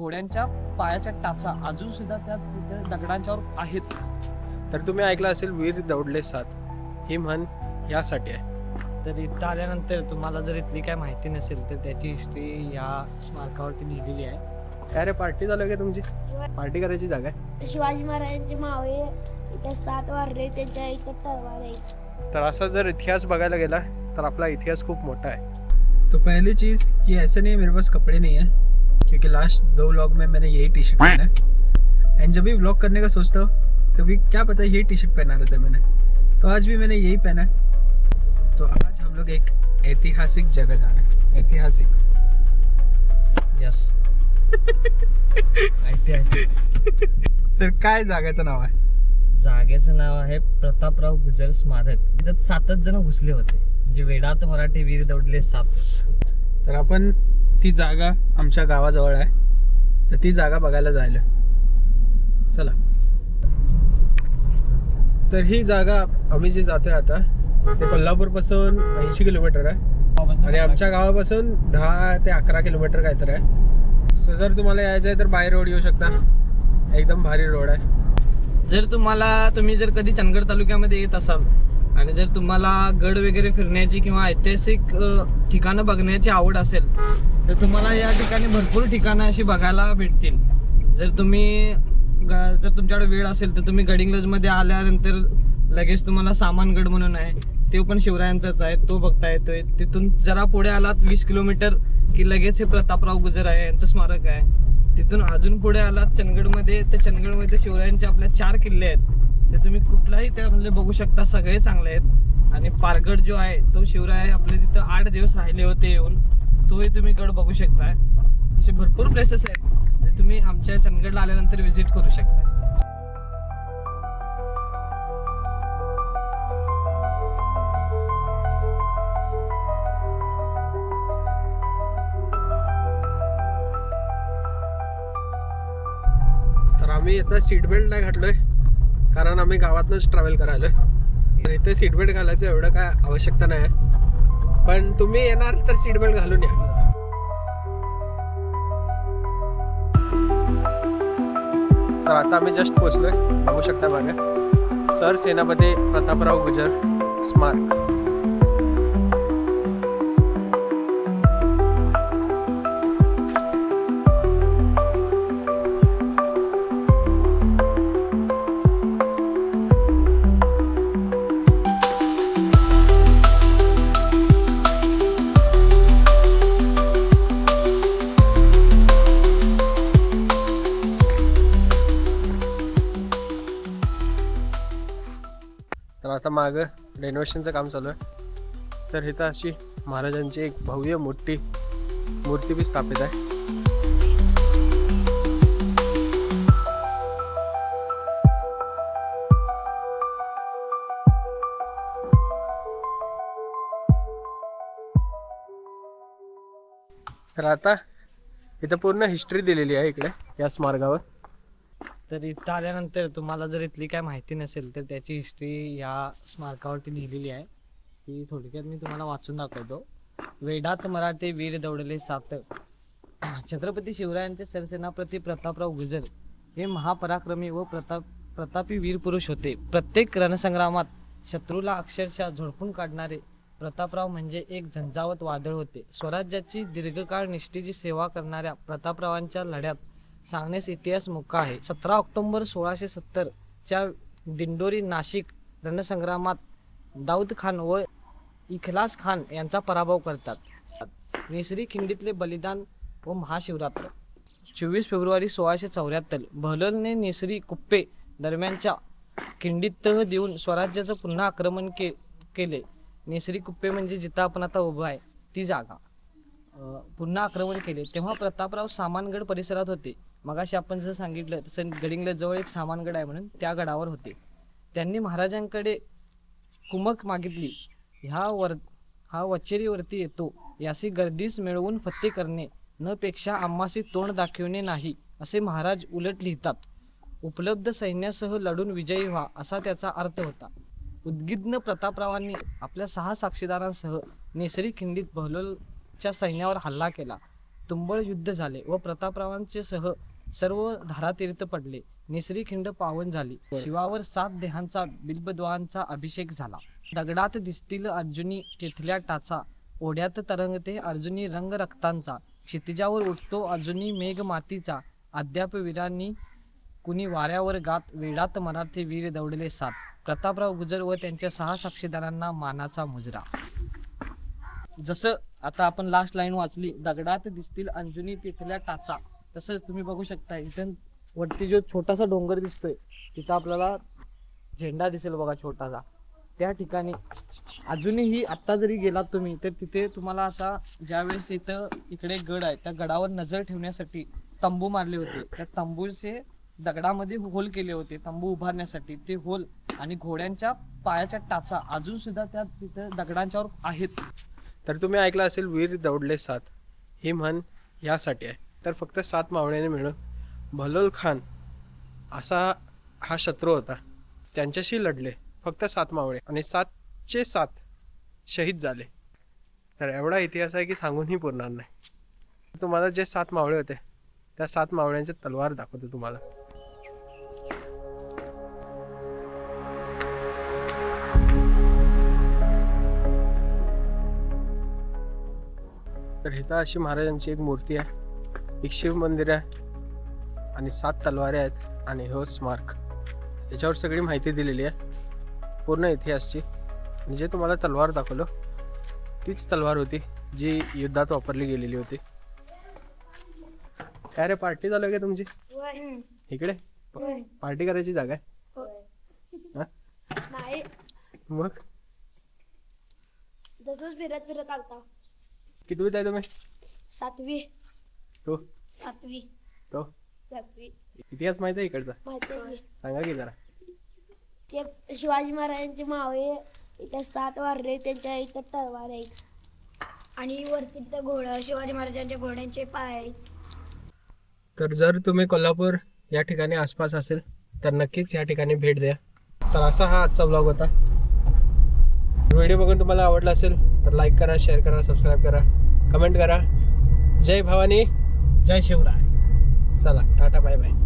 घोड्यांच्या पायाच्या टाचा अजून सुद्धा त्या दगडांच्यावर आहेत. तर तुम्ही ऐकलं असेल वीर दौडले सात. ही म्हण यासाठी आहे. तर इथं आल्यानंतर तुम्हाला जर इथली काय माहिती नसेल तर त्याची हिस्ट्री या स्मारकावरती लिहिलेली आहे. काय रे पार्टी झालं का तुमची? पार्टी करायची जागा आहे? शिवाजी महाराजांचे मावळे इथे सात वारले त्यांच्या इथे तलवार आहे. तर असा जर इतिहास बघायला गेला तर आपला इतिहास खूप मोठा है तो पहली चीज़ कि ऐसे नहीं मेरे पास कपड़े नहीं है. क्योंकि लास्ट दो व्लॉग में मैंने यही टी शर्ट पहना है। एंड जब भी व्लॉग करने का सोचता हूँ तभी क्या पता यही टी शर्ट पहना रहता है मैंने। तो आज भी मैंने यही पहना है। तो आज हम लोग एक ऐतिहासिक जगह जा रहे हैं। ऐतिहासिक। यस ऐतिहासिक। तर काय जागेचं नाव आहे? जागेचं नाव आहे प्रतापराव गुजर स्मारक. तिथं सातच जण घुसले होते. म्हणजे वेडात मराठी वीर दौडले साप. तर आपण ती जागा आमच्या गावाजवळ आहे. तर ती जागा बघायला जायला चला. तर ही जागा आम्ही जी जाते आता ते कोल्हापूरपासून ऐंशी किलोमीटर आहे. आणि आमच्या गावापासून दहा ते अकरा किलोमीटर काहीतरी आहे. सो जर तुम्हाला यायचं आहे तर बाय रोड येऊ शकता. एकदम भारी रोड आहे. जर तुम्हाला तुम्ही जर कधी चंदगड तालुक्यामध्ये येत असाल आणि जर तुम्हाला गड वगैरे फिरण्याची किंवा ऐतिहासिक ठिकाणं बघण्याची आवड असेल तर तुम्हाला या ठिकाणी भरपूर ठिकाणं अशी बघायला भेटतील. जर तुम्ही ग- जर तुमच्याकडे वेळ असेल तर तुम्ही गडिंग्लजमध्ये आल्यानंतर लगेच तुम्हाला सामानगड म्हणून आहे ते पण शिवरायांचाच आहे तो बघता येतोय. तिथून जरा पुढे आलात वीस किलोमीटर की लगेच हे प्रतापराव गुजर आहे यांचं स्मारक आहे. तिथून अजून पुढे आलात चंदगडमध्ये तर चंदगडमध्ये शिवरायांचे आपल्या चार किल्ले आहेत. ते तुम्ही कुठलाही त्यामधले म्हणजे बघू शकता सगळे चांगले आहेत. आणि पारगड जो आहे तो शिवराय आपले तिथं आठ दिवस राहिले होते येऊन. तोही तुम्ही गड बघू शकताय. असे भरपूर प्लेसेस आहेत जे तुम्ही आमच्या चंदगडला आल्यानंतर व्हिजिट करू शकता तर आम्ही आता सीट बेल्ट नाही घातलोय. कारण आम्ही गावातनंच ट्रॅव्हल करायलो तर इथे सीट बेल्ट घालायचं एवढं काय आवश्यकता नाही आहे पण तुम्ही येणार तर सीट बेल्ट घालून या. तर आता आम्ही जस्ट पोचलोय बघू शकता मागे. सर सेनापती प्रतापराव गुजर स्मारक. तर आता मागं रेनोव्हेशनचं काम चालू आहे. तर इथं अशी महाराजांची एक भव्य मोठी मूर्ती बी स्थापित आहे. तर आता इथं पूर्ण हिस्ट्री दिलेली आहे इकडे या स्मारकावर तर इथं आल्यानंतर तुम्हाला जर इथली काय माहिती नसेल तर त्याची हिस्ट्री या स्मारकावरती लिहिलेली आहे. ती थोडक्यात मी तुम्हाला वाचून दाखवतो. वेडात मराठे वीर दौडले सात. छत्रपती शिवरायांचे सरसेनापती प्रतापराव गुजर हे महापराक्रमी व प्रताप प्रतापी वीर पुरुष होते. प्रत्येक रणसंग्रामात शत्रूला अक्षरशः झोडपून काढणारे प्रतापराव म्हणजे एक झंझावत वादळ होते. स्वराज्याची दीर्घकाळ निष्ठेची सेवा करणाऱ्या प्रतापरावांच्या लढ्यात सांगण्यास इतिहास मुका आहे. सतरा ऑक्टोबर सोळाशे सत्तर च्या दिंडोरी नाशिक रणसंग्रामात दाऊद खान व इखलास खान यांचा पराभव करतात. निसरी खिंडीतले बलिदान व महाशिवरात्र. चोवीस फेब्रुवारी सोळाशे चौऱ्याहत्तर बहलोलने निसरी कुप्पे दरम्यानच्या खिंडीत तह देऊन स्वराज्याचं पुन्हा आक्रमण के केले. निसरी कुप्पे म्हणजे जिथं आपण आता उभं आहे ती जागा. पुन्हा आक्रमण केले. तेव्हा प्रतापराव सामानगड परिसरात होते. मगाशी आपण जसं सांगितलं तसं गडिंग्लज जवळ एक सामानगड आहे म्हणून त्या गडावर होते. त्यांनी महाराजांकडे कुमक मागितली. ह्या वर हा वचेरीवरती येतो. यासी गर्दीस मिळवून फत्ते करणे. न पेक्षा आम्हासी तोंड दाखविणे नाही असे महाराज उलट लिहितात. उपलब्ध सैन्यासह लढून विजयी व्हा असा त्याचा अर्थ होता. उद्गिद्न प्रतापरावांनी आपल्या सहा साक्षीदारांसह नेसरी खिंडीत च्या सैन्यावर हल्ला केला. तुंबळ युद्ध झाले व प्रतापरावांचे सह सर्व धारातीर्थ पडले. निसरी खिंड पावन झाली. शिवावर सात देहांचा बिल्बद्वांचा अभिषेक झाला. दगडात दिसतील अर्जुनी तिथल्या टाचा ओढ्यात तरंगते अर्जुनी रंग रक्तांचा. क्षितिजावर उठतो अर्जुनी मेघ मातीचा. अद्याप वीरांनी कुणी वाऱ्यावर गात वेडात मराठी वीर दौडले सात. प्रतापराव गुजर व त्यांच्या सहा साक्षीदारांना मानाचा मुजरा. जसं आता आपण लास्ट लाईन वाचली दगडात दिसतील अंजुनी तिथल्या टाचा. तसंच तुम्ही बघू शकता इथं वरती जो छोटासा डोंगर दिसतोय तिथं आपल्याला झेंडा दिसेल बघा छोटासा. त्या ठिकाणी अजूनही आत्ता जरी गेलात तुम्ही तर तिथे तुम्हाला असा ज्यावेळेस तिथं इकडे गड आहे त्या गडावर नजर ठेवण्यासाठी तंबू मारले होते. त्या तंबूचे दगडामध्ये होल केले होते तंबू उभारण्यासाठी. ते होल आणि घोड्यांच्या पायाच्या टाचा अजून सुद्धा त्या तिथं दगडांच्यावर आहेत. तर तुम्ही ऐकलं असेल वीर दौडले सात. ही म्हण ह्यासाठी आहे. तर फक्त सात मावळ्याने मिळून भलोल खान असा हा शत्रू होता. त्यांच्याशी लढले. फक्त सात मावळे आणि सातचे सात शहीद झाले. तर एवढा इतिहास आहे की सांगूनही पुरणार नाही. तुम्हाला जे सात मावळे होते त्या सात मावळ्यांचे तलवार दाखवतो तुम्हाला. तर इथं अशी महाराजांची एक मूर्ती आहे. एक शिव मंदिर आहे आणि सात तलवारे आहेत आणि हो स्मारक. याच्यावर सगळी माहिती दिलेली आहे. पूर्ण इतिहासची. आणि जे तुम्हाला तलवार दाखवलं तीच तलवार होती जी युद्धात वापरली गेलेली होती. काय रे पार्टी चालू आहे का तुमची? होय. इकडे? पार्टी करायची जागा आहे? होय? नाही. मग? तसंच फिरत फिरत आलता. कितवीत आहे तुम्ही? सातवी. तो? सातवी. तो? सातवी. इतिहास माहिती आहे इकडचा? माहिती आहे सांगा की जरा. ते शिवाजी महाराजांचे मावळे इथे सात वारले त्यांच्या इथं तलवार आहेत. आणि वरती तिथं घोडं शिवाजी महाराजांच्या घोड्यांचे पाय आहेत. तर जर तुम्ही कोल्हापूर या ठिकाणी आसपास असेल तर नक्कीच या ठिकाणी भेट द्या. तर असा हा आजचा ब्लॉग होता. व्हिडिओ बघून तुम्हाला आवडला असेल तर लाईक करा शेअर करा सबस्क्राईब करा कमेंट करा. जय भवानी. जय शिवराय. चला टाटा बाय बाय